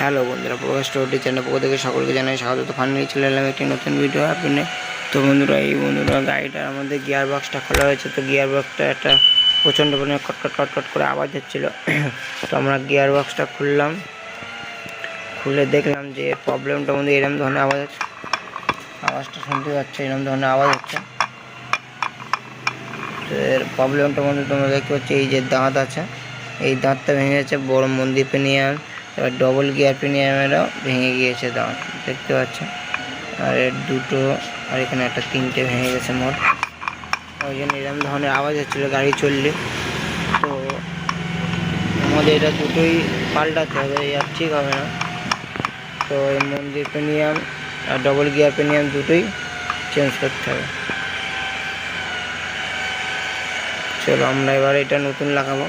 Hello বন্ধুরা, প্রকাশ স্টোরটি channel পক্ষ থেকে সকলকে জানাই স্বাগত। তো ফাইনালি চলে এলাম একটি নতুন ভিডিও আপনি তো বন্ধুরা, এই বন্ধুরা গাড়িটার আমাদের গিয়ার বক্সটা খোলা হয়েছে তো গিয়ার বক্সটা একটা প্রচণ্ড পরিমাণে কটকট কটকট করে আওয়াজ হচ্ছিল। তো আমরা গিয়ার বক্সটা খুললাম। খুলে দেখলাম যে প্রবলেমটা মধ্যে এরকম ধরনের আওয়াজ হচ্ছে। আওয়াজটা শুনতে পাচ্ছে এরকম ধরনের আওয়াজ হচ্ছে। তো এর প্রবলেমটা মধ্যে তোমরা দেখতে পাচ্ছ, এই যে দাঁত আছে, এই দাঁতটা ভেঙে গেছে, বড় মন্দির পেনিয়াম এবার ডবল গিয়ার পেনিয়ামেরও ভেঙে গিয়েছে দাঁত দেখতে পাচ্ছ? আর এর দুটো, আর এখানে একটা তিনটে ভেঙে গেছে মোট। ওই জন্য এরকম ধরনের আওয়াজ হচ্ছিল গাড়ি চললে। তো আমাদের এটা দুটোই পাল্টাতে হবে আর ঠিক হবে না। তো এই মন্দির পেনিয়াম আর ডবল গিয়ার পেনিয়াম দুটোই চেঞ্জ করতে হবে। চলো আমরা এবার এটা নতুন লাগাবো।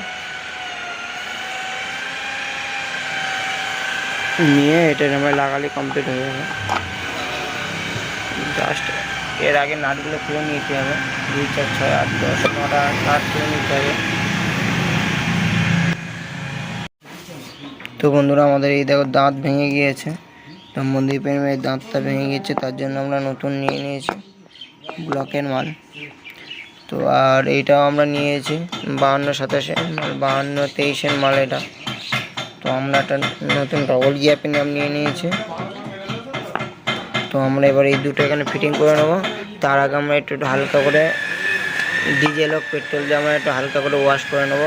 নিয়ে এটা আমরা লাগালে কমপ্লিট হয়ে যাবে। জাস্ট এর আগে নাটগুলো খুলে নিতে হবে। দুই চার ছয় আট দশ নটা নাট খুলে নিতে হবে। তো বন্ধুরা, আমাদের এই দেখো দাঁত ভেঙে গিয়েছে। তো মন্দির প্রেমের দাঁতটা ভেঙে গিয়েছে, তার জন্য আমরা নতুন নিয়ে নিয়েছি ব্লকের মাল। তো আর এইটাও আমরা নিয়েছি বাহান্ন সাতাশের মাল বাহান্ন তেইশের মাল এটা। তো আমরা একটা নতুন ডবল গিয়ার পিনিয়াম নিয়ে নিয়েছি। তো আমরা এবার এই দুটো এখানে ফিটিং করে নেব। তার আগে আমরা একটু হালকা করে ডিজেল হোক পেট্রোল দিয়ে আমরা একটু হালকা করে ওয়াশ করে নেব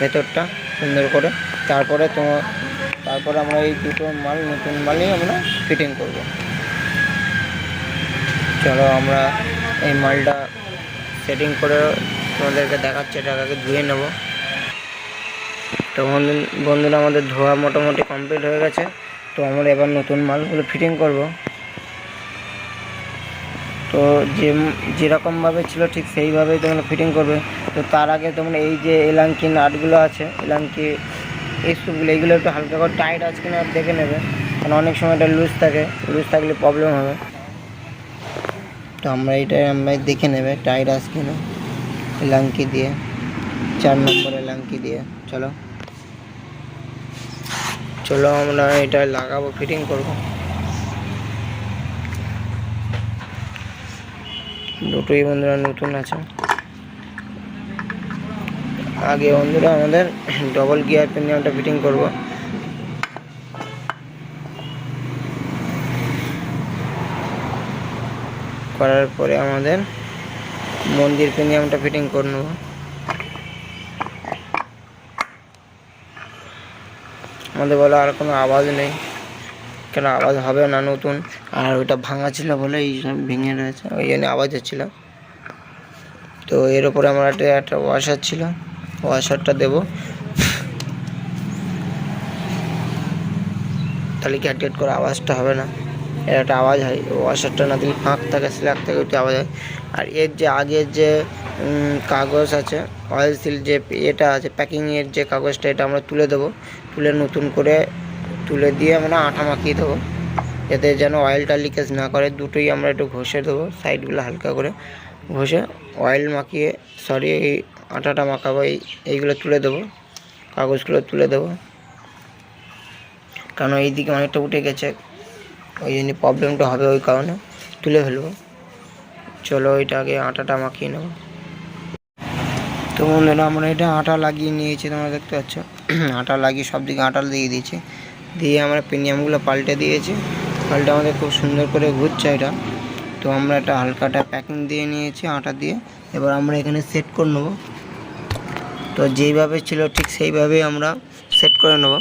ভেতরটা সুন্দর করে। তারপরে তোমার, তারপরে আমরা এই দুটো মাল, নতুন মালই আমরা ফিটিং করব। চলো আমরা এই মালটা সেটিং করে তোমাদেরকে দেখাচ্ছি, এটাকে ধুয়ে নেব। তো বন্ধু, বন্ধুরা, আমাদের ধোয়া মোটামুটি কমপ্লিট হয়ে গেছে। তো আমরা এবার নতুন মালগুলো ফিটিং করব। তো যে যেরকমভাবে ছিল ঠিক সেইভাবেই তোমরা ফিটিং করবে। তো তার আগে তোমরা এই যে এলাঙ্কি নাটগুলো আছে, এলাঙ্কি এই স্ক্রুগুলো এইগুলো একটু হালকা করে টাইট আছে কিনা দেখে নেবে। কারণ অনেক সময় এটা লুজ থাকে লুজ থাকলে প্রবলেম হবে। তো আমরা এটা আমরা দেখে নেবে টাইট আছে কিনা। এলাঙ্কি দিয়ে, চার নম্বর এলাঙ্কি দিয়ে। চলো। চলো আমরা এটা লাগাবো ফিটিং করব। দুটোই বন্ধুরা নতুন আছে। আগে বন্ধুরা আমাদের ডবল গিয়ার প্রিমিয়ামটা ফিটিং করব। করার পরে আমাদের মন্দির প্রিমিয়ামটা ফিটিং করে নেব। আমাদের বলে আর কোনো আওয়াজ নেই। কেন আওয়াজ হবে না নতুন? আর ওটা ভাঙা ছিল বলে এই সব ভেঙে রয়েছে, ওই জন্য আওয়াজ হচ্ছিল। তো এর উপরে আমার একটা একটা ওয়াশার ছিল। ওয়াশারটা দেব। তাহলে ক্যাট করে আওয়াজটা হবে না? এর একটা আওয়াজ হয় ওয়াশারটা না দিলে ফাঁক থাকে, স্ল্যাক থাকে একটু আওয়াজ হয়। আর এর যে আগের যে কাগজ আছে অয়েল সিল যে এটা আছে প্যাকিংয়ের যে কাগজটা, এটা আমরা তুলে দেবো। তুলে নতুন করে তুলে দিয়ে আমরা আঠা মাখিয়ে দেবো। যাতে যেন অয়েলটা লিকেজ না করে, দুটোই আমরা একটু ঘষে দেবো, সাইডগুলো হালকা করে ঘষে অয়েল মাখিয়ে সরি এই আটাটা মাখাবো, এই, এইগুলো তুলে দেবো, কাগজগুলো তুলে দেবো। কারণ এই দিকে অনেকটা উঠে গেছে। ওই জন্য প্রবলেমটা হবে ওই কারণে। তুলে ফেলব। চলো আগে আটাটা মাখিয়ে নেব। তো বন্ধুরা, আমরা এটা আটা লাগিয়ে নিয়েছি, তোমরা দেখতে পাচ্ছ। আটা লাগিয়ে সব দিকে আটা দিয়ে দিয়েছি। দিয়ে আমরা প্রিমিয়ামগুলো পাল্টে দিয়েছি। পাল্টে আমাদের খুব সুন্দর করে ঘুরছে এটা। তো আমরা একটা হালকাটা প্যাকিং দিয়ে নিয়েছি আটা দিয়ে। এবার আমরা এখানে সেট করে নেব। তো যেইভাবে ছিল ঠিক সেইভাবেই আমরা সেট করে নেব।